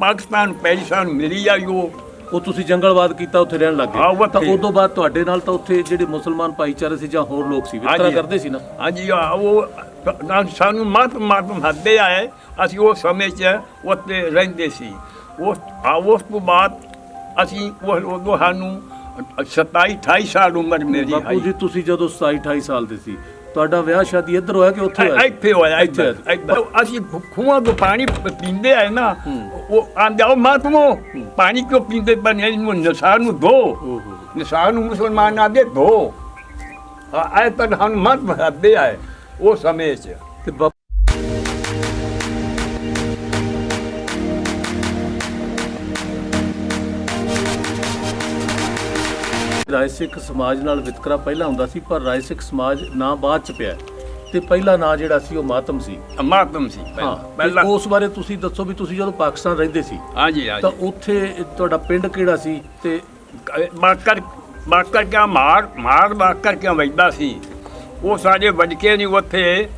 ਪਾਕਿਸਤਾਨ ਪਹਿਲੀ ਸਾਨੂੰ ਮਿਲੀ ਆ ਉਹ। ਉਹ ਤੁਸੀਂ ਜੰਗਲਵਾਦ ਕੀਤਾ ਉੱਥੇ ਰਹਿਣ ਲੱਗ ਹਾਂ, ਗਏ ਉੱਥੇ। ਤਾਂ ਉਦੋਂ ਬਾਅਦ ਤੁਹਾਡੇ ਨਾਲ ਤਾਂ ਉੱਥੇ ਜਿਹੜੇ ਮੁਸਲਮਾਨ ਭਾਈਚਾਰੇ ਸੀ ਜਾਂ ਹੋਰ ਲੋਕ ਸੀ ਵਿਤਕਰਾ ਹਾਂਜੀ। ਕਰਦੇ ਸੀ ਨਾ? ਹਾਂਜੀ ਆ ਉਹ ਨਾ- ਸਾਨੂੰ ਮਤ ਮਤ ਹੱਦੇ ਆਏ। ਅਸੀਂ ਉਹ ਸਮੇਂ 'ਚ ਉੱਥੇ ਰਹਿੰਦੇ ਸੀ। ਉਸ ਆ ਉਸ ਤੋਂ ਬਾਅਦ ਅਸੀਂ ਉਹ ਉਦੋਂ ਸਾਨੂੰ 27 28 ਸਾਲ ਉਮਰ ਮੇਰੀ ਬਾਪੂ ਆਈ। ਜੀ ਤੁਸੀਂ ਜਦੋਂ 27 28 ਸਾਲ ਦੇ ਸੀ ਤੁਹਾਡਾ ਵਿਆਹ ਸ਼ਾਦੀ ਇੱਧਰ ਹੋਇਆ ਕਿ ਉੱਥੇ ਹੋਇਆ ਇੱਥੇ ਹੋਇਆ ਇੱਥੇ। ਅਸੀਂ ਖੂਹਾਂ ਤੋਂ ਪਾਣੀ ਪੀਂਦੇ ਆਏ ਨਾ ਉਹ ਆਂਦੇ ਉਹ ਮਾਤਮੋ ਪਾਣੀ ਕਿਉਂ ਪੀਂਦੇ ਬਣੇ ਇਹਨੂੰ ਨਸ਼ਾ ਨੂੰ ਦੋ। ਨਸ਼ਾ ਨੂੰ ਮੁਸਲਮਾਨ ਆਦੇ ਦੋ। ਆਏ ਤਾਂ ਸਾਨੂੰ ਮਤ ਹੱਦੇ ਆਏ ਉਹ ਸਮੇਂ 'ਚ। ਤੇ ਰਾਏ ਸਿੱਖ ਸਮਾਜ ਨਾਲ ਵਿਤਕਰਾ ਪਹਿਲਾਂ ਹੁੰਦਾ ਸੀ ਪਰ ਰਾਏ ਸਿੱਖ ਸਮਾਜ ਨਾਂ ਬਾਅਦ ਚ ਪਿਆ। ਤੇ ਪਹਿਲਾ ਨਾਂ ਜਿਹੜਾ ਸੀ ਉਹ ਮਾਤਮ ਸੀ। ਮਾਤਮ ਸੀ ਹਾਂ ਪਹਿਲਾਂ ਤੇ ਉਸ ਬਾਰੇ ਤੁਸੀਂ ਦੱਸੋ ਵੀ ਤੁਸੀਂ ਜਦੋਂ ਪਾਕਿਸਤਾਨ ਰਹਿੰਦੇ ਸੀ। ਹਾਂਜੀ ਤਾਂ ਹਾਂਜੀ ਉੱਥੇ ਤੁਹਾਡਾ ਪਿੰਡ ਕਿਹੜਾ ਸੀ ਤੇ ਬਾਕਰ ਬਾਕਰ ਕਿਆ ਮਾਰ ਮਾਰ ਬਾਕਰ ਕਿਆ ਵਜਦਾ ਸੀ? ਉਹ ਸਾਡੇ ਵਜਕੇ ਨਹੀਂ ਉੱਥੇ।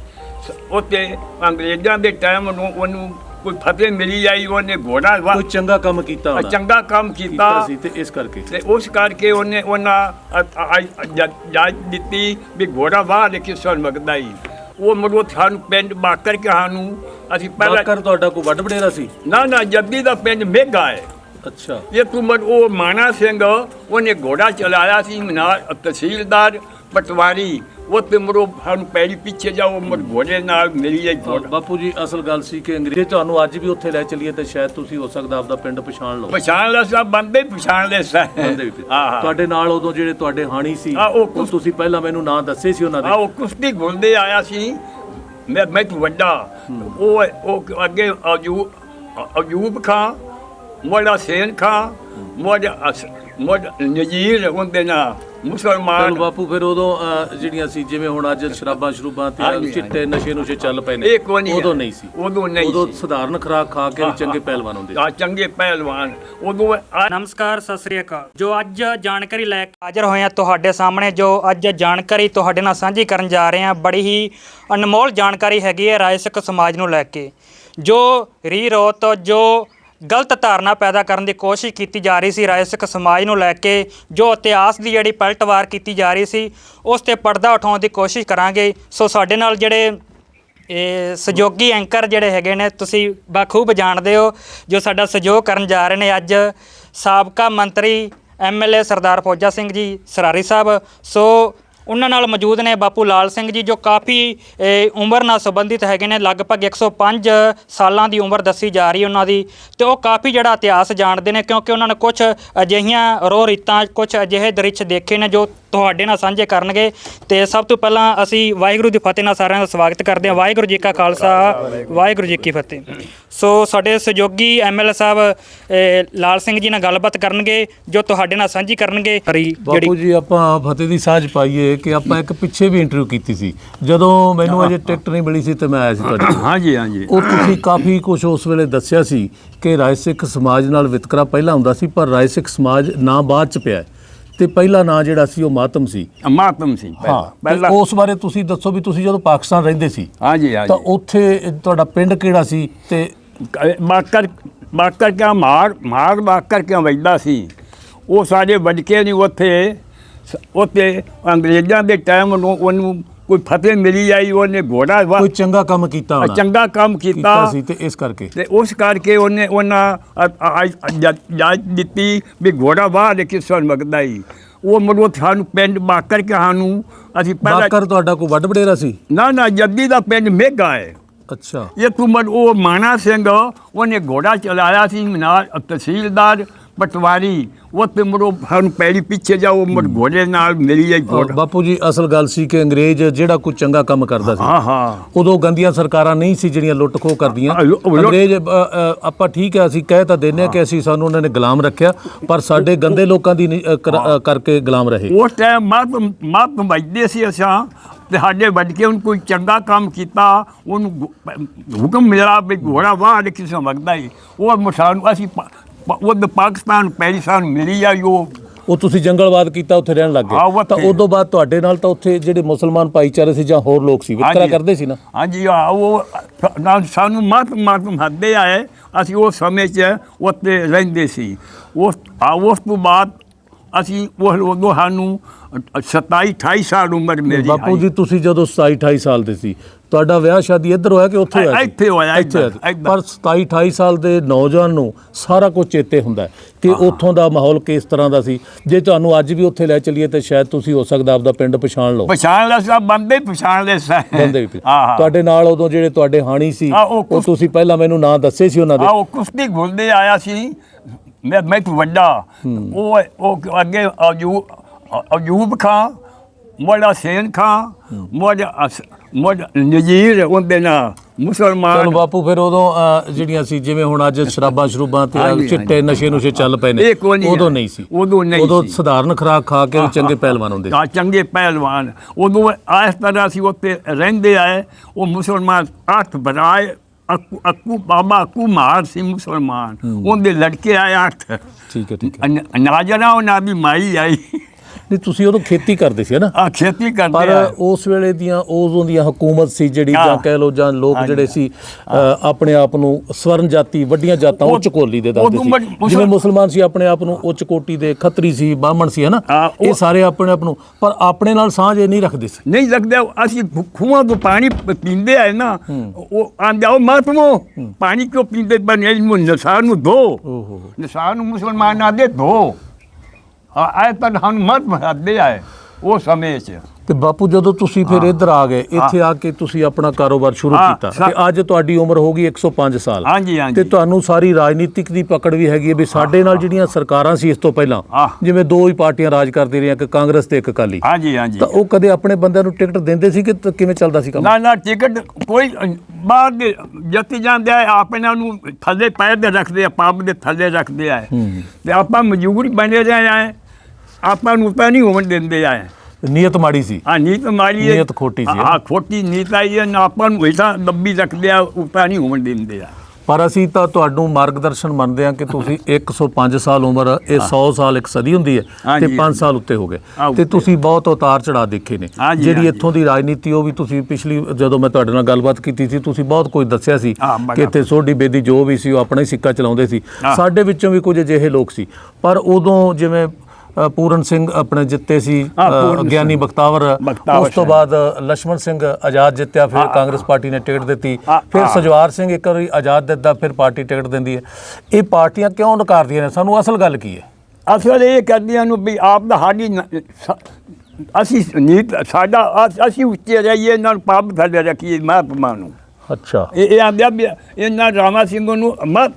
ਉੱਥੇ ਅੰਗਰੇਜ਼ਾਂ ਦੇ ਟਾਈਮ ਨੂੰ ਉਹਨੂੰ ਕੋਈ ਫਤਿਹ ਮਿਲੀ ਆਈ ਉਹਨੇ ਘੋੜਾ ਵਾ। ਕੋਈ ਚੰਗਾ ਕੰਮ ਕੀਤਾ ਹੋਣਾ। ਚੰਗਾ ਕੰਮ ਕੀਤਾ ਕੀਤਾ। ਸੀ ਤੇ ਇਸ ਕਰਕੇ। ਤੇ ਉਸ ਕਰਕੇ ਉਹਨੇ ਉਹਨਾਂ ਅ- ਅ- ਅ- ਜ- ਜਾਚ ਦਿੱਤੀ ਵੀ ਘੋੜਾ ਵਾਹ ਦੇ ਕਿਸਨ ਮਗਦਾ ਹੀ ਉਹ ਮਰੋ ਸਾਨੂੰ ਪਿੰਡ ਬਾਕਰ ਕੇ ਸਾਨੂੰ ਅਸੀਂ ਪਹਿਲਾਂ ਬਾਕਰ ਤੁਹਾਡਾ ਕੋਈ ਵੱਡ ਵਡੇਰਾ ਸੀ? ਨਾ ਨਾ ਜੱਦੀ ਦਾ ਪਿੰਡ ਮੇਗਾ ਹੈ। ਅੱਛਾ। ਇਹ ਤੁਮਰ ਉਹ ਮਾਨਾ ਸਿੰਘ ਉਹਨੇ ਘੋੜਾ ਚਲਾਇਆ ਸੀ ਨਾਲ ਤਹਿਸੀਲਦਾਰ। ਪਟਵਾਰੀ ਉਹ ਤੁਮਰੋ ਸਾਨੂੰ ਪੈਰੀ ਪਿੱਛੇ ਜਾਓ ਮਰ ਘੋੜੇ ਨਾਲ ਮਿਲੀ ਇੱਕ ਘੋੜਾ। ਬਾਪੂ ਜੀ ਅਸਲ ਗੱਲ ਸੀ ਕਿ ਅੰਗਰੇਜ਼ ਤੁਹਾਨੂੰ ਅੱਜ ਵੀ ਉੱਥੇ ਲੈ ਚਲੀਏ ਤੇ ਸ਼ਾਇਦ ਤੁਸੀਂ ਹੋ ਸਕਦਾ ਆਪਦਾ ਪਿੰਡ ਪਛਾਣ ਲਓ। ਪਛਾਣ ਲੈ ਸਭ ਬੰਦੇ ਪਛਾਣ ਲੈ ਸਾ ਬੰਦੇ ਵੀ। ਹਾਂ ਤੁਹਾਡੇ ਨਾਲ ਉਦੋਂ ਜਿਹੜੇ ਤੁਹਾਡੇ ਹਾਣੀ ਸੀ ਉਹ ਤੁਸੀਂ ਪਹਿਲਾਂ ਮੈਨੂੰ ਨਾਂ ਦੱਸੇ ਸੀ ਉਹਨਾਂ ਆ ਦੇ ਉਹ ਕੁਸ਼ਤੀ ਗੁੰਦੇ ਆਇਆ ਸੀ। ਮੈਂ ਮੈਂ ਤੋਂ ਵੱਡਾ। ਉਹ ਉਹ ਅੱਗੇ ਅਜੂ ਅਜੂਬ ਖਾਂ ਮੋਲਾ ਸੇਨ ਖਾਂ ਮੋਲਾ ਮੋਲਾ ਨਜੀਰ ਹੁੰਦੇ ਨਾ ਚਲੋ ਮੁਸਲਮਾਨ ਬਾਪੂ ਫਿਰ ਉਦੋਂ ਅਹ, ਜਿਹੜੀਆਂ ਸੀ ਜਿਵੇਂ ਹੁਣ ਅੱਜ ਸ਼ਰਾਬਾਂ ਸ਼ਰੂਬਾਂ ਤੇ ਹਾਂਜੀ, ਚਿੱਟੇ ਨਸ਼ੇ ਨੁਸ਼ੇ ਚੱਲ ਪਏ ਨੇ ਇਹ ਕੋਈ ਨਹੀਂ ਉਦੋਂ। ਨਹੀਂ ਸੀ। ਉਦੋਂ ਨਹੀਂ ਉਦੋਂ ਸੀ। ਸਧਾਰਨ ਖੁਰਾਕ ਖਾ ਕੇ ਵੀ ਚੰਗੇ ਪਹਿਲਵਾਨ ਹੁੰਦੇ ਸੀ। ਆ ਚੰਗੇ ਪਹਿਲਵਾਨ। ਉਦੋਂ ਆ- ਨਮਸਕਾਰ ਸਤਿ ਸ੍ਰੀ ਅਕਾਲ। ਜੋ ਅੱਜ ਜਾਣਕਾਰੀ ਲੈ ਕੇ ਹਾਜ਼ਰ ਹੋਏ ਹਾਂ ਤੁਹਾਡੇ ਸਾਹਮਣੇ ਜੋ ਅੱਜ ਜਾਣਕਾਰੀ ਤੁਹਾਡੇ ਨਾਲ ਸਾਂਝੀ ਕਰਨ ਜਾ ਰਹੇ ਹਾਂ ਬੜੀ ਹੀ ਅਨਮੋਲ ਜਾਣਕਾਰੀ ਹੈਗੀ ਹੈ ਰਾਏ ਸਿੱਖ ਸਮਾਜ ਨੂੰ ਲੈ ਕੇ। ਜੋ ਰੀਰੋਤ ਜੋ ਗਲਤ ਧਾਰਨਾ ਪੈਦਾ ਕਰਨ ਦੀ ਕੋਸ਼ਿਸ਼ ਕੀਤੀ ਜਾ ਰਹੀ ਸੀ। ਰਾਏ ਸਿੱਖ ਸਮਾਜ ਨੂੰ ਲੈ ਕੇ ਜੋ ਇਤਿਹਾਸ ਦੀ ਜਿਹੜੀ ਪਲਟਵਾਰ ਕੀਤੀ ਜਾ ਰਹੀ ਸੀ, ਉਸ ਤੇ ਪਰਦਾ ਉਠਾਉਣ ਦੀ ਕੋਸ਼ਿਸ਼ ਕਰਾਂਗੇ। ਸੋ ਸਾਡੇ ਨਾਲ ਜਿਹੜੇ, ਇਹ ਸਹਿਯੋਗੀ ਐਂਕਰ ਜਿਹੜੇ ਹੈਗੇ ਨੇ, ਤੁਸੀਂ ਬਖੂਬ ਜਾਣਦੇ ਹੋ, ਜੋ ਸਾਡਾ ਸਹਿਯੋਗ ਕਰਨ ਜਾ ਰਹੇ ਨੇ। ਅੱਜ ਸਾਬਕਾ ਮੰਤਰੀ ਐਮਐਲਏ ਸਰਦਾਰ ਫੌਜਾ ਸਿੰਘ ਜੀ, ਸਰਾਰੀ ਸਾਹਿਬ। ਸੋ ਉਹਨਾਂ ਨਾਲ ਮੌਜੂਦ ਨੇ ਬਾਪੂ ਲਾਲ ਸਿੰਘ ਜੀ ਜੋ ਕਾਫੀ ਉਮਰ ਨਾਲ ਸੰਬੰਧਿਤ ਹੈਗੇ ਨੇ ਲਗਭਗ 105 ਸਾਲਾਂ ਦੀ ਉਮਰ ਦੱਸੀ ਜਾ ਰਹੀ ਉਹਨਾਂ ਦੀ ਤੇ ਉਹ ਕਾਫੀ ਜਿਹੜਾ ਇਤਿਹਾਸ ਜਾਣਦੇ ਨੇ ਕਿਉਂਕਿ ਉਹਨਾਂ ਨੇ ਕੁਝ ਅਜਿਹੀਆਂ ਰੋ ਰੀਤਾਂ ਕੁਝ ਅਜਿਹੇ ਦ੍ਰਿਸ਼ ਦੇਖੇ ਨੇ ਜੋ ਤੁਹਾਡੇ ਨਾਲ ਸਾਂਝੇ ਕਰਨਗੇ ਤੇ ਸਭ ਤੋਂ ਪਹਿਲਾਂ ਅਸੀਂ ਵਾਹਿਗੁਰੂ ਦੀ ਫਤਿਹ ਨਾਲ ਸਾਰਿਆਂ ਦਾ ਸਵਾਗਤ ਕਰਦੇ ਹਾਂ। ਵਾਹਿਗੁਰੂ ਜੀ ਕਾ ਖਾਲਸਾ ਵਾਹਿਗੁਰੂ ਜੀ ਕੀ ਫਤਿਹ। ਸੋ ਸਾਡੇ ਸਹਿਯੋਗੀ ਐਮਐਲਏ ਸਾਹਿਬ ਲਾਲ ਸਿੰਘ ਜੀ ਨਾਲ ਗੱਲਬਾਤ ਕਰਨਗੇ ਜੋ ਤੁਹਾਡੇ ਨਾਲ ਸਾਂਝੀ ਕਰਨਗੇ ਜਿਹੜੀ ਬਾਪੂ ਜੀ ਆਪਾਂ ਫਤਿਹ ਦੀ ਸਾਂਝ ਪਾਈਏ। ਕਿ ਆਪਾਂ ਇੱਕ ਪਿੱਛੇ ਵੀ ਇੰਟਰਵਿਊ ਕੀਤੀ ਸੀ। ਜਦੋਂ ਮੈਨੂੰ ਅਜੇ ਟਿਕਟ ਨਹੀਂ ਮਿਲੀ ਸੀ ਤੇ ਮੈਂ ਆਇਆ ਸੀ ਤੁਹਾਡੇ ਕੋਲ। ਹਾਂਜੀ ਹਾਂਜੀ ਉਹ ਤੁਸੀਂ ਕਾਫੀ ਕੁਝ ਉਸ ਵੇਲੇ ਦੱਸਿਆ ਸੀ ਕਿ ਰਾਏ ਸਿੱਖ ਸਮਾਜ ਨਾਲ ਵਿਤਕਰਾ ਪਹਿਲਾਂ ਹੁੰਦਾ ਸੀ ਪਰ ਰਾਏ ਸਿੱਖ ਸਮਾਜ ਨਾਂ ਬਾਅਦ ਚ ਪਿਆ ਹੈ। ਤੇ ਪਹਿਲਾ ਨਾਂ ਜਿਹੜਾ ਸੀ ਉਹ ਮਾਤਮ ਸੀ। ਮਾਤਮ ਸੀ ਹਾਂ ਪਹਿਲਾਂ ਉਸ ਬਾਰੇ ਤੁਸੀਂ ਦੱਸੋ ਵੀ ਤੁਸੀਂ ਜਦੋਂ ਪਾਕਿਸਤਾਨ ਰਹਿੰਦੇ ਸੀ ਹਾਂਜੀ ਤਾਂ ਹਾਂਜੀ ਉੱਥੇ ਤੁਹਾਡਾ ਪਿੰਡ ਕਿਹੜਾ ਸੀ ਤੇ ਬਾਕਰ ਬਾਕਰ ਕਿਆ ਮਾਰ ਮਾਰ ਬਾਕਰ ਕਿਆ ਵਜਦਾ ਸੀ? ਉਹ ਸਾਡੇ ਵਜਕੇ ਨਹੀਂ ਉੱਥੇ। ਉੱਥੇ ਅੰਗਰੇਜ਼ਾਂ ਦੇ ਟਾਈਮ ਨੂੰ ਉਹਨੂੰ ਕੋਈ ਫਤਿਹ ਮਿਲੀ ਆਈ ਉਹਨੇ ਘੋੜਾ ਕੋਈ ਚੰਗਾ ਕੰਮ ਕੀਤਾ ਹੋਣਾ। ਚੰਗਾ ਕੰਮ ਕੀਤਾ। ਸੀ ਤੇ ਇਸ ਕਰਕੇ। ਤੇ ਉਸ ਕਰਕੇ ਉਹਨੇ ਉਹਨਾਂ ਅ- ਅ- ਅ- ਜ- ਜਾਚ ਦਿੱਤੀ ਵੀ ਘੋੜਾ ਵਾਹ ਦੇ ਕਿਸਨ ਮਗਦਾ ਹੀ ਉਹ ਮਰੋ ਸਾਨੂੰ ਪਿੰਡ ਬਾਕਰ ਕੇ ਸਾਨੂੰ ਅਸੀਂ ਪਹਿਲਾਂ ਬਾਕਰ ਤੁਹਾਡਾ ਕੋਈ ਵੱਡ ਵਡੇਰਾ ਸੀ? ਨਾ ਨਾ ਜੱਦੀ ਦਾ ਪਿੰਡ ਮੇਗਾ ਹੈ ਅੱਛਾ। ਇਹ ਤੁਮਰ ਉਹ ਮਾਨਾ ਸਿੰਘ ਉਹਨੇ ਘੋੜਾ ਚਲਾਇਆ ਸੀ ਨਾਲ ਤਹਿਸੀਲਦਾਰ ਪਟਵਾਰੀ ਉਹ ਤੁਮਰੋ ਸਾਨੂੰ ਪੈਰੀ ਪਿੱਛੇ ਜਾਓ ਮਰ ਘੋੜੇ ਨਾਲ ਮਿਲੀ ਔਰ ਘੋੜਾ ਬਾਪੂ ਜੀ ਅਸਲ ਗੱਲ ਸੀ ਕਿ ਅੰਗਰੇਜ਼ ਜਿਹੜਾ ਕੋਈ ਚੰਗਾ ਕੰਮ ਕਰਦਾ ਸੀ ਹਾਂ ਹਾਂ। ਉਦੋਂ ਗੰਦੀਆਂ ਸਰਕਾਰਾਂ ਨਹੀਂ ਸੀ ਜਿਹੜੀਆਂ ਲੁੱਟ ਖੋਹ ਕਰਦੀਆਂ। ਅੰਗਰੇਜ਼ ਆਪਾਂ ਠੀਕ ਹੈ ਅਸੀਂ ਕਹਿ ਤਾਂ ਹਾਂ ਕਿ ਅਸੀਂ ਸਾਨੂੰ ਉਹਨਾਂ ਨੇ ਗੁਲਾਮ ਰੱਖਿਆ ਪਰ ਸਾਡੇ ਗੰਦੇ ਲੋਕਾਂ ਦੀ ਕਰਕੇ ਗੁਲਾਮ ਰਹੇ। ਉਸ ਟਾਈਮ ਮਤ ਮਤ ਵੱਜਦੇ ਸੀ ਅਸਾਂ ਤੇ ਸਾਡੇ ਵੱਜ ਕੇ ਉਹਨੂੰ ਕੋਈ ਚੰਗਾ ਕੰਮ ਕੀਤਾ ਉਹਨੂੰ ਹੁਕਮ ਮਿਲਿਆ ਵੀ ਘੋੜਾ ਵਾਹ ਦੇ ਕਿਸੇ ਵਗਦਾ ਹੀ ਉਹ ਮਸਾਨ ਅਸੀਂ ਪਾ- ਉਹ ਪਾਕਿਸਤਾਨ ਪਹਿਲੀ ਸਾਨੂੰ ਮਿਲੀ ਆ ਉਹ ਉਹ ਤੁਸੀਂ ਜੰਗਲਵਾਦ ਕੀਤਾ ਉੱਥੇ ਰਹਿਣ ਲੱਗ ਹਾਂ, ਗਏ ਉੱਥੇ। ਤਾਂ ਉਦੋਂ ਬਾਅਦ ਤੁਹਾਡੇ ਨਾਲ ਤਾਂ ਉੱਥੇ ਜਿਹੜੇ ਮੁਸਲਮਾਨ ਭਾਈਚਾਰੇ ਸੀ ਜਾਂ ਹੋਰ ਲੋਕ ਸੀ ਵਿਤਕਰਾ ਹਾਂਜੀ। ਕਰਦੇ ਸੀ ਨਾ ਹਾਂਜੀ ਆ ਉਹ ਨਾਲ ਸਾਨੂੰ ਮਤ ਮਤ ਹੱਦੇ ਆਏ ਅਸੀਂ ਉਸ ਸਮੇਂ 'ਚ ਉੱਥੇ ਰਹਿੰਦੇ ਸੀ ਉਸ ਆ ਉਸ ਤੋਂ ਬਾਅਦ ਅਸੀਂ ਉਹ ਉਦੋਂ ਸਾਨੂੰ 27 28 ਸਾਲ ਉਮਰ ਮੇਰੀ ਬਾਪੂ। ਜੀ ਤੁਸੀਂ ਜਦੋਂ 27 28 ਸਾਲ ਦੇ ਸੀ ਤੁਹਾਡਾ ਵਿਆਹ ਸ਼ਾਦੀ ਇੱਧਰ ਹੋਇਆ ਕਿ ਉੱਥੇ ਹੋਇਆ? ਇੱਥੇ ਹੋਇਆ, ਇੱਥੇ। ਪਰ 27 28 ਸਾਲ ਦੇ ਨੌਜਵਾਨ ਨੂੰ ਸਾਰਾ ਕੁਝ ਚੇਤੇ ਹੁੰਦਾ ਕਿ ਉੱਥੋਂ ਦਾ ਮਾਹੌਲ ਕਿਸ ਤਰ੍ਹਾਂ ਦਾ ਸੀ। ਜੇ ਤੁਹਾਨੂੰ ਅੱਜ ਵੀ ਉੱਥੇ ਲੈ ਚੱਲੀਏ ਤੇ ਸ਼ਾਇਦ ਤੁਸੀਂ ਹੋ ਸਕਦਾ ਆਪਦਾ ਪਿੰਡ ਪਛਾਣ ਲਓ। ਪਛਾਣ ਲੈ ਸਭ ਬੰਦੇ ਪਛਾਣ ਲੈ ਸਾ। ਬੰਦੇ ਵੀ ਤੁਹਾਡੇ ਨਾਲ ਉਦੋਂ ਜਿਹੜੇ ਤੁਹਾਡੇ ਹਾਣੀ ਸੀ ਉਹ ਤੁਸੀਂ ਪਹਿਲਾਂ ਮੈਨੂੰ ਨਾਂ ਦੱਸੇ ਸੀ ਉਹਨਾਂ ਦੇ। ਉਹ ਕੁਸ਼ਤੀ ਘੁਲਦੇ ਆਇਆ ਸੀ। ਮੈਂ ਮੈਂ ਤੋਂ ਵੱਡਾ ਉਹ ਉਹ ਅੱਗੇ ਅਜੂ ਅਜੂਬ ਖਾਂ ਮੋੜਾ ਸੇਨ ਖਾਂ ਮੋੜਾ ਮੋੜਾ ਨਜੀਰ ਉਹਦੇ ਨਾਲ ਚਲੋ ਮੁਸਲਮਾਨ ਬਾਪੂ ਫਿਰ ਉਦੋਂ ਜਿਹੜੀਆਂ ਸੀ ਜਿਵੇਂ ਹੁਣ ਅੱਜ ਸ਼ਰਾਬਾਂ ਸ਼ਰੂਬਾਂ ਤੇ ਚਿੱਟੇ। ਨਸ਼ੇ ਨੁਸ਼ੇ ਚੱਲ ਪਏ ਨੇ ਉਦੋਂ। ਨਹੀਂ ਸੀ। ਉਦੋਂ ਨਹੀਂ ਉਦੋਂ। ਸਧਾਰਨ ਖੁਰਾਕ ਖਾ ਕੇ ਵੀ ਚੰਗੇ ਪਹਿਲਵਾਨ ਹੁੰਦੇ ਸੀ। ਆ ਚੰਗੇ ਪਹਿਲਵਾਨ। ਉਦੋਂ ਇਸ ਤਰ੍ਹਾਂ ਸੀ ਉੱਤੇ ਰਹਿੰਦੇ ਆਏ ਉਹ ਮੁਸਲਮਾਨ ਅੱਠ ਬਰਾਏ ਅਕੂ ਅਕੂ ਬਾਬਾ ਅਕੂ ਮਾਰ ਸੀ ਮੁਸਲਮਾਨ। ਉਹਦੇ ਲੜਕੇ ਆਏ ਅੱਠ। ਠੀਕ ਹੈ ਠੀਕ ਹੈ। ਨਾਜਰਾ ਉਹਨਾਂ ਦੀ ਮਾਈ ਆਈ। ਨਹੀਂ ਤੁਸੀਂ ਉਦੋਂ ਖੇਤੀ ਕਰਦੇ ਸੀ ਨਾ? ਆ ਖੇਤੀ ਪਰ ਕਰਦੇ ਆ। ਉਸ ਵੇਲੇ ਦੀਆਂ ਉਦੋਂ ਦੀਆਂ ਹਕੂਮਤ ਸੀ ਜਿਹੜੀ। ਜਾਂ ਕਹਿ ਲੋ ਜਾਂ ਲੋਕ। ਜਿਹੜੇ ਸੀ ਆਪਣੇ ਆਪ ਨੂੰ ਸਵਰਨ ਜਾਤੀ ਵੱਡੀਆਂ ਜਾਤਾਂ ਉੱਚ ਕੋਲੀ ਦੇ ਦੱਸਦੇ ਸੀ। ਜਿਵੇਂ ਮੁਸਲਮਾਨ ਸੀ ਆਪਣੇ ਆਪ ਨੂੰ ਉੱਚ ਕੋਟੀ ਦੇ ਖੱਤਰੀ ਸੀ ਬਾਹਮਣ ਸੀ ਹਨਾ ਇਹ ਸਾਰੇ ਆਪਣੇ ਆਪ ਨੂੰ ਪਰ ਆਪਣੇ ਨਾਲ ਸਾਂਝ ਇਹ ਨਹੀਂ ਰੱਖਦੇ ਸੀ। ਨਹੀਂ ਲੱਗਦਾ ਅਸੀਂ ਖੂਹਾਂ ਤੋਂ ਪਾਣੀ ਪੀਂਦੇ ਆਏ ਨਾ ਉਹ ਆਂਦਾ ਉਹ ਮਾਤਮੋ ਪਾਣੀ ਕਿਉਂ ਪੀਂਦੇ? ਬਨੇ ਨੂੰ ਨਸਾਰ ਨੂੰ ਓਹੋ। ਨਸਾਰ ਨੂੰ ਮੁਸਲਮਾਨ ਆਦੇ ਧੋ ਆ ਆਏ ਤਾਂ ਹਨ ਮਤ ਹੱਦੇ ਆਏ ਉਹ ਸਮੇਂ 'ਚ। ਤੇ ਬਾਪੂ ਜਦੋਂ ਤੁਸੀਂ ਫਿਰ ਇੱਧਰ ਆ ਗਏ ਇੱਥੇ ਆ ਕੇ ਤੁਸੀਂ ਆਪਣਾ ਕਾਰੋਬਾਰ ਸ਼ੁਰੂ ਕੀਤਾ ਤੇ ਅੱਜ ਤੁਹਾਡੀ ਉਮਰ ਹੋ ਗਈ 105 ਸਾਲ। ਹਾਂਜੀ ਤੇ ਹਾਂਜੀ ਤੁਹਾਨੂੰ ਸਾਰੀ ਰਾਜਨੀਤਿਕ ਦੀ ਪਕੜ ਵੀ ਹੈਗੀ ਹੈ ਵੀ ਸਾਡੇ ਨਾਲ ਜਿਹੜੀਆਂ ਸਰਕਾਰਾਂ ਸੀ ਇਸ ਤੋਂ ਪਹਿਲਾਂ। ਜਿਵੇਂ ਦੋ ਹੀ ਪਾਰਟੀਆਂ ਰਾਜ ਕਰਦੀ ਰਹੀਆਂ ਕਿ ਕਾਂਗਰਸ ਤੇ ਇੱਕ ਅਕਾਲੀ। ਹਾਂਜੀ ਹਾਂਜੀ। ਤਾਂ ਉਹ ਕਦੇ ਆਪਣੇ ਬੰਦਿਆਂ ਨੂੰ ਟਿਕਟ ਦਿੰਦੇ ਸੀ ਕਿ ਤ- ਕਿਵੇਂ ਚੱਲਦਾ ਸੀ ਕੰਮ? ਨਾ ਨਾ ਟਿਕਟ ਕੋਈ ਬਾਹਰ ਦੇ ਜੱਤੀ ਜਾਂਦੇ ਆ ਆਪਣੇ ਨੂੰ ਥੱਲੇ ਪੈਰ ਦੇ ਰੱਖਦੇ ਆ ਪੰਪ ਦੇ ਥੱਲੇ ਰੱਖਦੇ ਆ। ਤੇ ਆਪਾਂ ਮਜਬੂਰ ਬਣੇ ਰਹੇ ਆ ਆਪਾਂ ਨੂੰ ਤਾਂ ਨਹੀਂ ਹੋਣ ਦਿੰਦੇ ਆ। ਨੀਅਤ ਮਾੜੀ ਸੀ। ਆ ਨੀਤ ਮਾਰੀ ਹੈ। ਨੀਅਤ ਖੋਟੀ ਸੀ, ਆ ਖੋਟੀ ਨੀਤ ਆਈ ਹੈ ਨਾ ਆਪਾਂ ਨੂੰ ਐਸਾ ਦੱਬੀ ਰੱਖਦੇ ਆ ਉਪਾ ਨਹੀਂ ਹੋਣ ਦਿੰਦੇ ਆ। ਪਰ ਅਸੀਂ ਤਾਂ ਤੁਹਾਨੂੰ ਮਾਰਗਦਰਸ਼ਨ ਮੰਨਦੇ ਹਾਂ ਕਿ ਤੁਸੀਂ 105 ਸਾਲ ਉਮਰ ਇਹ 100 ਸਾਲ ਇੱਕ ਸਦੀ ਹੁੰਦੀ ਹੈ ਤੇ ਹਾਂਜੀ, 5 ਸਾਲ ਉੱਤੇ ਹੋ ਗਏ। ਹਾਂ, ਤੇ ਉੱਤੇ। ਤੁਸੀਂ ਬਹੁਤ ਉਤਾਰ ਚੜਾ ਦੇਖੇ ਨੇ। ਹਾਂਜੀ, ਜਿਹੜੀ ਹਾਂਜੀ। ਇੱਥੋਂ ਦੀ ਰਾਜਨੀਤੀ ਉਹ ਵੀ ਤੁਸੀਂ ਪਿਛਲੀ ਜਦੋਂ ਮੈਂ ਤੁਹਾਡੇ ਨਾਲ ਗੱਲਬਾਤ ਕੀਤੀ ਸੀ ਤੁਸੀਂ ਬਹੁਤ ਕੁਝ ਦੱਸਿਆ ਸੀ ਹਾਂ, ਬੜਾ। ਕਿ ਇੱਥੇ ਸੋਢੀ ਬੇਦੀ ਜੋ ਵੀ ਸੀ ਉਹ ਆਪਣਾ ਹੀ ਸਿੱਕਾ ਚਲਾਉਂਦੇ ਸੀ। ਹਾਂ। ਸਾਡੇ ਵਿੱਚੋਂ ਵੀ ਕੁਝ ਅਜਿਹੇ ਲੋਕ ਸੀ। ਪਰ ਉਦੋਂ ਜਿਵੇਂ ਪੂਰਨ ਸਿੰਘ ਆਪਣੇ ਜਿੱਤੇ ਸੀ ਗਿਆਨੀ ਬਖਤਾਵਰ। ਉਸ ਤੋਂ ਬਾਅਦ ਲక్ష్మణ ਸਿੰਘ ਆਜ਼ਾਦ ਜਿੱਤਿਆ ਫਿਰ ਕਾਂਗਰਸ ਪਾਰਟੀ ਨੇ ਟਿਕਟ ਦਿੱਤੀ। ਫਿਰ ਸਜਵਾਰ ਸਿੰਘ ਇੱਕ ਵਾਰੀ ਆਜ਼ਾਦ ਦਿੱਤਾ ਫਿਰ ਪਾਰਟੀ ਟਿਕਟ ਦਿੰਦੀ ਹੈ। ਇਹ ਪਾਰਟੀਆਂ ਕਿਉਂ ਨਕਾਰਦੀਆਂ ਨੇ? ਸਾਨੂੰ ਅਸਲ ਗੱਲ ਕੀ ਹੈ? ਅਸਲ ਇਹ ਕਰਦੀਆਂ ਨੂੰ ਵੀ ਆਪ ਦਾ ਸਾਡੀ ਅਸੀਂ ਨੀਤ ਸਾਡਾ ਅਸੀਂ ਉੱਚੇ ਜਾਈਏ ਇਹਨਾਂ ਨੂੰ ਪਾਪ ਥੱਲੇ ਰੱਖੀਏ ਮਹਾਤਮਾ ਨੂੰ। ਅੱਛਾ। ਇਹ ਇਹ ਆਂਦਿਆ ਇਹਨਾਂ ਰਾਮਾ ਸਿੰਘ ਨੂੰ ਮਤ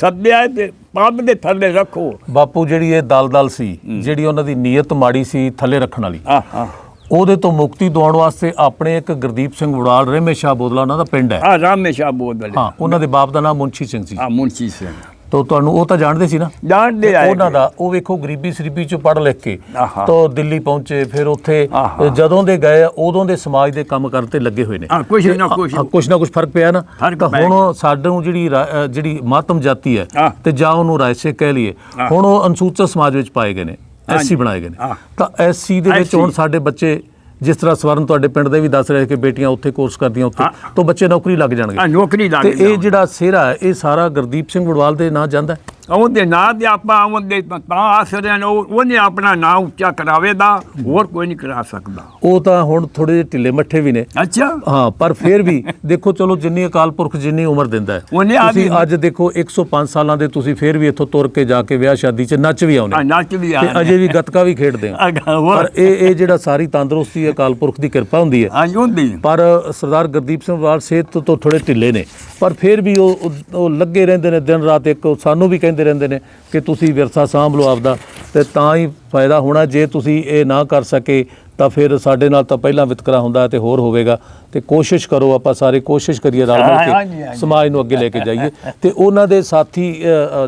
ਸੱਦਿਆ ਤੇ ਪਾਪ ਦੇ ਥੱਲੇ ਰੱਖੋ। ਬਾਪੂ ਜਿਹੜੀ ਇਹ ਦਲਦਲ ਸੀ ਜਿਹੜੀ ਉਹਨਾਂ ਦੀ ਨੀਅਤ ਮਾੜੀ ਸੀ ਥੱਲੇ ਰੱਖਣ ਵਾਲੀ। ਆ ਆ ਉਹਦੇ ਤੋਂ ਮੁਕਤੀ ਦਿਵਾਉਣ ਵਾਸਤੇ ਆਪਣੇ ਇੱਕ ਗੁਰਦੀਪ ਸਿੰਘ ਵੜਾਲ ਰਹਿਮੇ ਸ਼ਾਹ ਬੋਦਲਾ ਉਹਨਾਂ ਦਾ ਪਿੰਡ ਹੈ। ਆ ਰਾਮੇਸ਼ਾ ਬੋਦਲੇ। ਹਾਂ ਉਹਨਾਂ ਦੇ ਬਾਪ ਦਾ ਨਾਮ ਮੁੰਸ਼ੀ ਸਿੰਘ ਸੀ। ਆ ਮੁੰਸ਼ੀ ਸਿੰਘ। ਤਾਂ ਤੁਹਾਨੂੰ ਉਹ ਤਾਂ ਜਾਣਦੇ ਸੀ ਨਾ ਜਾਣਦੇ ਆਏ ਉਹਨਾਂ ਦਾ ਉਹ ਵੇਖੋ ਗਰੀਬੀ ਸਰੀਬੀ ਚੋਂ ਪੜ੍ਹ ਲਿਖ ਕੇ। ਤਾਂ ਦਿੱਲੀ ਪਹੁੰਚੇ ਫਿਰ ਉੱਥੇ। ਜਦੋਂ ਦੇ ਗਏ ਉਦੋਂ ਦੇ ਸਮਾਜ ਦੇ ਕੰਮ ਕਰਨ ਤੇ ਲੱਗੇ ਹੋਏ ਨੇ ਕੁਛ ਨਾ ਕੁਛ ਹਾਂ, ਕੁਛ ਨਾ ਕੁਛ ਫ਼ਰਕ ਪਿਆ ਨਾ ਤਾਂ ਹੁਣ ਸਾਨੂੰ ਜਿਹੜੀ ਜਿਹੜੀ ਮਾਤਮ ਜਾਤੀ ਹੈ। ਤੇ ਜਾਂ ਉਹਨੂੰ ਰਾਜਸੇ ਕਹਿ ਲਈਏ। ਹੁਣ ਉਹ ਅਨੁਸੂਚਿਤ ਸਮਾਜ ਵਿੱਚ ਪਾਏ ਗਏ ਨੇ ਐਸਸੀ। ਬਣਾਏ ਗਏ ਨੇ। ਤਾਂ ਐਸਸੀ ਦੇ ਵਿੱਚ ਹੁਣ ਸਾਡੇ ਬੱਚੇ ਜਿਸ ਤਰ੍ਹਾਂ ਸਵਰਨ ਤੁਹਾਡੇ ਪਿੰਡ ਦੇ ਵੀ ਦੱਸ ਰਹੇ ਕਿ ਬੇਟੀਆਂ ਉੱਥੇ ਕੋਰਸ ਕਰਦੀਆਂ ਉੱਥੇ। ਤਾਂ ਬੱਚੇ ਨੌਕਰੀ ਲੱਗ ਜਾਣਗੇ। ਨੌਕਰੀ ਲੱਗ ਤੇ ਇਹ ਜਿਹੜਾ ਸਿਹਰਾ ਇਹ ਸਾਰਾ ਗੁਰਦੀਪ ਸਿੰਘ ਵੜਵਾਲ ਦੇ ਨਾਂ ਜਾਂਦਾ ਹੈ? ਉਹਦੇ ਨਾਂ ਤੇ ਆਪਾਂ ਉਹਦੇ ਤਾਂ ਆਸਰੇ ਉਹਨੇ ਆਪਣਾ ਨਾਂ ਉੱਚਾ ਕਰਾਵੇਦਾ ਹੋਰ ਕੋਈ ਨਹੀਂ ਕਰਾ ਸਕਦਾ। ਉਹ ਤਾਂ ਹੁਣ ਥੋੜੇ ਜਿਹੇ ਢਿੱਲੇ ਮੱਠੇ ਵੀ ਨੇ। ਅੱਛਾ। ਹਾਂ ਪਰ ਫਿਰ ਵੀ ਦੇਖੋ ਚਲੋ ਜਿੰਨੀ ਅਕਾਲ ਪੁਰਖ ਜਿੰਨੀ ਉਮਰ ਦਿੰਦਾ ਹੈ। ਉਹਨੇ ਤੁਸੀਂ ਅੱਜ ਦੇਖੋ 105 ਸਾਲਾਂ ਦੇ ਤੁਸੀਂ ਫਿਰ ਵੀ ਇੱਥੋਂ ਤੁਰ ਕੇ ਜਾ ਕੇ ਵਿਆਹ ਸ਼ਾਦੀ 'ਚ ਨੱਚ ਵੀ ਆਉਨੇ ਨੱਚ ਵੀ ਆ ਤੇ ਅਜੇ ਵੀ ਗੱਤਕਾ ਵੀ ਖੇਡਦੇ ਆ ਪਰ ਇਹ ਇਹ ਜਿਹੜਾ ਸਾਰੀ ਤੰਦਰੁਸਤੀ ਅਕਾਲ ਪੁਰਖ ਦੀ ਕਿਰਪਾ ਹੁੰਦੀ ਹੈ। ਹਾਂ ਹੁੰਦੀ। ਪਰ ਸਰਦਾਰ ਗੁਰਦੀਪ ਸਿੰਘ ਵਾਲ ਸਿਹਤ ਤੋਂ ਥੋੜੇ ਢਿੱਲੇ ਨੇ। ਪਰ ਫਿਰ ਵੀ ਉਹ ਲੱਗੇ ਰਹਿੰਦੇ ਨੇ ਦਿਨ ਰਾਤ ਇੱਕ। ਸਾਨੂੰ ਵੀ ਕਹਿੰਦੇ ਰਹਿੰਦੇ ਨੇ ਕਿ ਤੁਸੀਂ ਵਿਰਸਾ ਸਾਂਭ ਲਓ ਆਪਦਾ ਤੇ ਤਾਂ ਹੀ ਫਾਇਦਾ ਹੋਣਾ ਜੇ ਤੁਸੀਂ ਇਹ ਨਾ ਕਰ ਸਕੇ ਤਾਂ ਫਿਰ ਸਾਡੇ ਨਾਲ ਤਾਂ ਪਹਿਲਾਂ ਵਿਤਕਰਾ ਹੁੰਦਾ ਤੇ ਹੋਰ ਹੋਵੇਗਾ। ਤੇ ਕੋਸ਼ਿਸ਼ ਕਰੋ ਆਪਾਂ ਸਾਰੇ ਕੋਸ਼ਿਸ਼ ਕਰੀਏ ਰਲ ਮਿਲ ਕੇ। ਸਮਾਜ ਨੂੰ ਅੱਗੇ ਲੈ ਕੇ ਜਾਈਏ। ਤੇ ਉਹਨਾਂ ਦੇ ਸਾਥੀ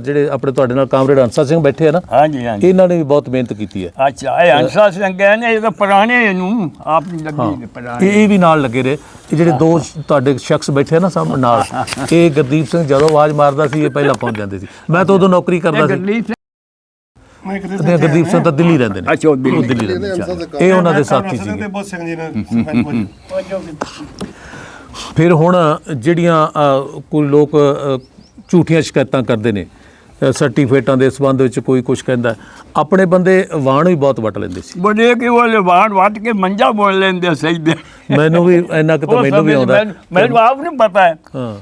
ਜਿਹੜੇ ਆਪਣੇ ਤੁਹਾਡੇ ਨਾਲ ਕਾਮਰੇਡ ਹੰਸਾ ਸਿੰਘ ਬੈਠੇ ਆ ਨਾ ਹਾਂਜੀ ਹਾਂਜੀ। ਇਹਨਾਂ ਨੇ ਵੀ ਬਹੁਤ ਮਿਹਨਤ ਕੀਤੀ ਹੈ। ਅੱਛਾ ਇਹ ਹੰਸਾ ਸਿੰਘ ਨੇ ਇਹ ਤਾਂ ਪੁਰਾਣੇ ਨੂੰ ਆਪ ਨਹੀਂ ਲੱਗੀ ਪੁਰਾਣੇ। ਇਹ ਵੀ ਨਾਲ ਲੱਗੇ ਰਹੇ। ਜਿਹੜੇ ਦੋ ਤੁਹਾਡੇ ਸ਼ਖਸ ਬੈਠੇ ਆ ਨਾ ਸਾਹਮਣੇ ਨਾਲ ਇਹ ਗੁਰਦੀਪ ਸਿੰਘ ਜਦੋਂ ਆਵਾਜ਼ ਮਾਰਦਾ ਸੀ ਇਹ ਪਹਿਲਾਂ ਪਹੁੰਚ ਜਾਂਦੇ ਸੀ। ਮੈਂ ਤਾਂ ਉਦੋਂ ਨੌਕਰੀ ਕਰਦਾ ਸੀ। ਗਰਲੀਫ ਤੇ ਗੁਰਦੀਪ ਸਿੰਘ ਤਾਂ ਦਿੱਲੀ ਰਹਿੰਦੇ ਨੇ ਅੱਛਾ ਉਹ ਦਿੱਲੀ ਉਹ ਦਿੱਲੀ ਰਹਿੰਦੇ ਨੇ। ਇਹ ਉਹਨਾਂ ਦੇ ਸਾਥੀ ਸੀਗੇ ਬਹੁਤ ਸਿੰਘ ਜੀ ਨੇ ਸਰਪੰਚ ਵਜੋਂ। ਫਿਰ ਹੁਣ ਜਿਹੜੀਆਂ ਅ, ਕੋਈ ਲੋਕ ਅ, ਝੂਠੀਆਂ ਸ਼ਿਕਾਇਤਾਂ ਕਰਦੇ ਨੇ ਸਰਟੀਫਿਕੇਟਾਂ ਦੇ ਸੰਬੰਧ ਵਿੱਚ ਕੋਈ ਕੁਝ ਕਹਿੰਦਾ। ਆਪਣੇ ਬੰਦੇ ਵਾਣ ਵੀ ਬਹੁਤ ਵਟ ਲੈਂਦੇ ਸੀ। ਬੜੇ ਕਿ ਉਹ ਲਵਾਣ ਵੱਟ ਕੇ ਮੰਜਾ ਬੋਲ ਲੈਂਦੇ ਸਹੀ ਦੇ। ਮੈਨੂੰ ਵੀ ਇੰਨਾ ਕੁ ਤਾਂ ਮੈਨੂੰ ਵੀ ਆਉਂਦਾ ਮੈਨੂੰ- ਆਪ ਨਹੀਂ ਪਤਾ ਹੈ।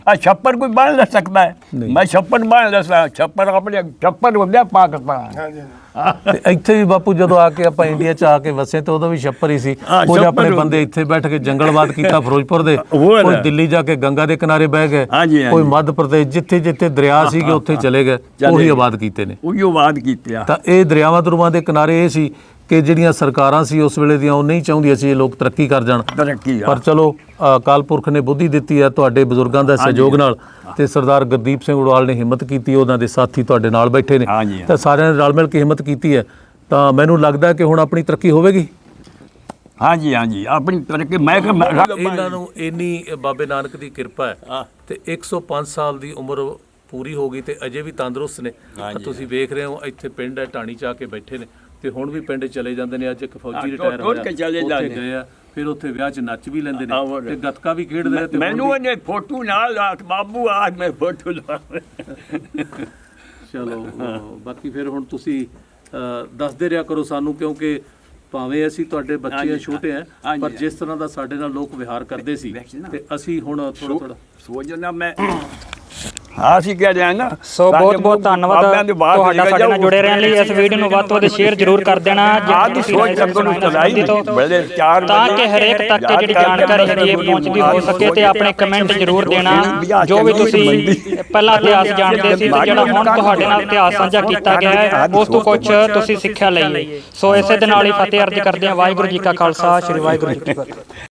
ਆ ਛੱਪਰ ਕੋਈ ਬਾਣ ਲੈ ਸਕਦਾ ਹੈ। ਮੈਂ ਛੱਪਰ ਬਾਣ ਲੈ ਸਕਦਾ ਛੱਪਰ ਆਪਣੇ ਛੱਪਰ ਹੁੰਦਾ ਪਾਕਿਸਤਾਨ। ਤੇ ਇੱਥੇ ਵੀ ਬਾਪੂ ਜਦੋਂ ਆ ਕੇ ਆਪਾਂ ਇੰਡੀਆ ਚ ਆ ਕੇ ਵਸੇ ਤੇ ਉਦੋਂ ਵੀ ਛੱਪਰ ਹੀ ਸੀ ਹਾਂ, ਕੁਝ ਛੱਪਰ ਆਪਣੇ ਹੁੰਦੇ। ਬੰਦੇ ਇੱਥੇ ਬੈਠ ਕੇ ਜੰਗਲਵਾਦ ਕੀਤਾ ਫਿਰੋਜ਼ਪੁਰ ਦੇ। ਕੋਈ ਦਿੱਲੀ ਜਾ ਕੇ ਗੰਗਾ ਦੇ ਕਿਨਾਰੇ ਬਹਿ ਗਏ ਹਾਂਜੀ, ਹਾਂਜੀ। ਕੋਈ ਮੱਧ ਪ੍ਰਦੇਸ਼ ਜਿੱਥੇ ਜਿੱਥੇ ਦਰਿਆ ਸੀਗੇ ਉੱਥੇ ਚਲੇ ਗਏ ਚਲੇ ਉਹੀ ਗਏ। ਆਬਾਦ ਕੀਤੇ ਨੇ ਉਹੀ ਬਾਤ ਕੀਤੀ ਆ ਤਾਂ ਇਹ ਦਰਿਆਵਾਂ ਦਰੂਆਂ ਦੇ ਕਿਨਾਰੇ ਇਹ ਸੀ ਕਿ ਜਿਹੜੀਆਂ ਸਰਕਾਰਾਂ ਸੀ ਉਸ ਵੇਲੇ ਦੀਆਂ ਉਹ ਨਹੀਂ ਚਾਹੁੰਦੀਆਂ ਸੀ ਇਹ ਲੋਕ ਤਰੱਕੀ ਕਰ ਜਾਣ। ਤਰੱਕੀ ਆ। ਪਰ ਚਲੋ ਅਕਾਲ ਪੁਰਖ ਨੇ ਬੁੱਧੀ ਦਿੱਤੀ ਹੈ ਤੁਹਾਡੇ ਬਜ਼ੁਰਗਾਂ ਦਾ ਸਹਿਯੋਗ ਨਾਲ ਤੇ ਸਰਦਾਰ ਗੁਰਦੀਪ ਸਿੰਘ ਉਡਵਾਲ ਨੇ ਹਿੰਮਤ ਕੀਤੀ ਉਹਨਾਂ ਦੇ ਸਾਥੀ ਤੁਹਾਡੇ ਨਾਲ ਬੈਠੇ ਨੇ। ਤਾਂ ਸਾਰਿਆਂ ਨੇ ਰਲ ਮਿਲ ਕੇ ਹਿੰਮਤ ਕੀਤੀ ਹੈ। ਤਾਂ ਮੈਨੂੰ ਲੱਗਦਾ ਕਿ ਹੁਣ ਆਪਣੀ ਤਰੱਕੀ ਹੋਵੇਗੀ? ਹਾਂਜੀ ਹਾਂਜੀ। ਆਪਣੀ ਤਰੱਕੀ ਮੈਂ ਇਹਨਾਂ ਨੂੰ ਇੰਨੀ ਬਾਬੇ ਨਾਨਕ ਦੀ ਕਿਰਪਾ ਹੈ। ਤੇ 105 ਸਾਲ ਦੀ ਉਮਰ ਪੂਰੀ ਹੋ ਗਈ ਤੇ ਅਜੇ ਵੀ ਤੰਦਰੁਸਤ ਨੇ। ਤੁਸੀਂ ਵੇਖ ਰਹੇ ਹੋ ਇੱਥੇ ਪਿੰਡ ਹੈ ਢਾਣੀ ਚ ਕੇ ਬੈਠੇ ਨੇ। ਤੇ ਹੁਣ ਵੀ ਪਿੰਡ ਚਲੇ ਜਾਂਦੇ ਨੇ ਅੱਜ ਇੱਕ ਫੌਜੀ ਰਿਟਾਇਰ ਹੋਇਆ ਉੱਥੇ। ਗਏ ਆ ਫਿਰ ਉੱਥੇ ਵਿਆਹ 'ਚ ਨੱਚ ਵੀ ਲੈਂਦੇ ਨੇ। ਤੇ ਗੱਤਕਾ ਵੀ ਖੇਡਦੇ ਨੇ ਤੇ ਮੈਨੂੰ ਉਹਨੇ ਫੋਟੋ ਨਾਲ ਆ ਬਾਬੂ ਆ ਮੈਂ ਫੋਟੋ ਲਾ ਚਲੋ ਬਾਕੀ ਫਿਰ ਹੁਣ ਤੁਸੀਂ ਦੱਸਦੇ ਰਿਹਾ ਕਰੋ ਸਾਨੂੰ ਕਿਉਂਕਿ ਭਾਵੇਂ ਅਸੀਂ ਤੁਹਾਡੇ ਬੱਚੇ ਆ ਛੋਟੇ ਆ। ਪਰ ਜਿਸ ਤਰ੍ਹਾਂ ਦਾ ਸਾਡੇ ਨਾਲ ਲੋਕ ਵਿਹਾਰ ਕਰਦੇ ਸੀ ਤੇ ਅਸੀਂ ਹੁਣ ਥੋੜਾ ਥੋੜਾ ਸੋਚਣਾ ਮੈਂ ਹਾਂ ਅਸੀਂ ਕਹਿ ਰਹੇ ਹਾਂ ਨਾ ਸੋ ਬਹੁਤ ਬਹੁਤ ਧੰਨਵਾਦ ਤੁਹਾਡਾ ਸਾਡੇ ਨਾਲ ਜੁੜੇ ਰਹਿਣ ਲਈ। ਇਸ ਵੀਡੀਓ ਨੂੰ ਵੱਧ ਤੋਂ ਵੱਧ ਸ਼ੇਅਰ ਜ਼ਰੂਰ ਕਰ ਦੇਣਾ। ਦੀ ਸੋਚ ਤੱਕ ਨੂੰ ਚਲਾਈ ਬੜੇ ਚਾਰ ਤਾਂ ਕਿ ਹਰੇਕ ਤੱਕ ਇਹ ਜਿਹੜੀ ਜਾਣਕਾਰੀ ਹੈਗੀ ਹੈ ਪਹੁੰਚਦੀ ਹੋ ਸਕੇ ਤੇ ਆਪਣੇ ਕਮੈਂਟ ਜ਼ਰੂਰ ਦੇਣਾ। ਜੋ ਵੀ ਤੁਸੀਂ ਪਹਿਲਾ ਇਤਿਹਾਸ ਜਾਣਦੇ ਸੀ ਤੇ ਜਿਹੜਾ ਹੁਣ ਤੁਹਾਡੇ ਨਾਲ ਇਤਿਹਾਸ ਸਾਂਝਾ ਕੀਤਾ ਗਿਆ ਹੈ ਉਸ ਤੋਂ ਕੁਝ ਤੁਸੀਂ ਸਿੱਖਿਆ ਲਈ। ਸੋ ਇਸੇ ਦੇ ਨਾਲ ਹੀ ਫਤਿਹ ਅਰਜ ਕਰਦੇ ਹਾਂ। ਵਾਹਿਗੁਰੂ ਜੀ ਕਾ ਖਾਲਸਾ ਸ੍ਰੀ ਵਾਹਿਗੁਰੂ ਜੀ ਕੀ ਫਤਿਹ।